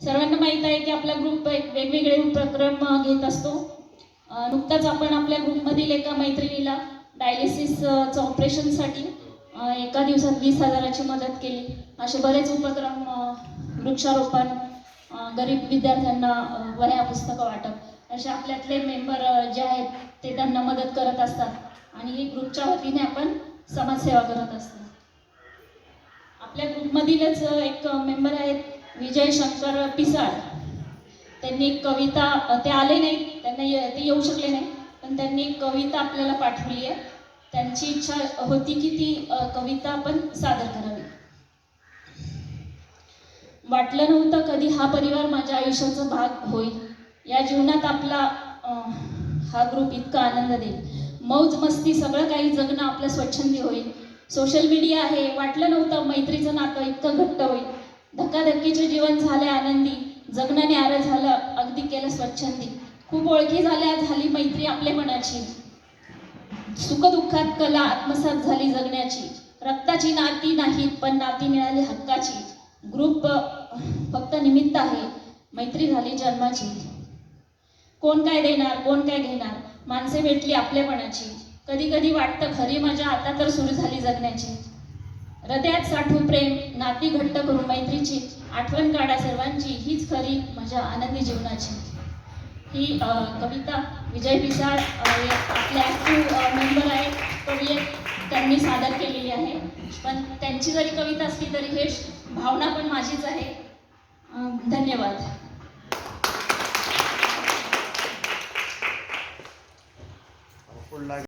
सर्वांना माहीत आहे की आपला ग्रुप एक वेगवेगळे उपक्रम घेत असतो. नुकताच आपण आपल्या ग्रुपमधील एका मैत्रिणीला डायलिसिसचं ऑपरेशनसाठी एका दिवसात वीस हजाराची मदत केली. असे बरेच उपक्रम वृक्षारोपण गरीब विद्यार्थ्यांना वह्या पुस्तकं वाटप असे आपल्यातले मेंबर जे आहेत ते त्यांना मदत करत असतात. आणि ग्रुपच्या वतीने आपण समाजसेवा करत असतो. आपल्या ग्रुपमधीलच एक मेंबर आहेत विजय शंकर पिसाळ. त्यांनी एक कविता ते आले नाही त्यांना ये- ते येऊ शकले नाही पण त्यांनी एक कविता आपल्याला पाठवली आहे. त्यांची इच्छा होती की ती कविता आपण सादर करावी. वाटलं नव्हतं कधी हा परिवार माझ्या आयुष्याचा भाग होईल. या जीवनात आपला हा ग्रुप इतका आनंद देईल. मौज मस्ती सगळं काही जगणं आपलं स्वच्छंदी होईल. सोशल मीडिया आहे वाटलं नव्हतं मैत्रीचं नातं इतकं घट्ट होईल. धक्काधक्कीचे जीवन झाले आनंदी. जगण्याने आरं झालं अगदी केलं स्वच्छंदी. खूप ओळखी झाल्या झाली मैत्री आपल्या मनाची. सुखदुःखात कला आत्मसात झाली जगण्याची. रक्ताची नाती नाहीत पण नाती मिळाली हक्काची. ग्रुप फक्त निमित्त आहे. मैत्री झाली जन्माची. कोण काय देणार कोण काय घेणार? माणसे भेटली आपल्यापणाची कधी कधी वाटतं खरी मजा आता तर सुरू झाली जगण्याची. हृदयात साठून प्रेम नाती घट्ट करून मैत्रीची आठवण काढा सर्वांची हीच खरी माझ्या आनंदी जीवनाची. ही कविता विजय पिसाळ आपले ॲक्टिव्ह मेंबर आहेत. कवी त्यांनी सादर केलेली आहे. पण त्यांची जरी कविता असली तरी हे भावना पण माझीच आहे. धन्यवाद.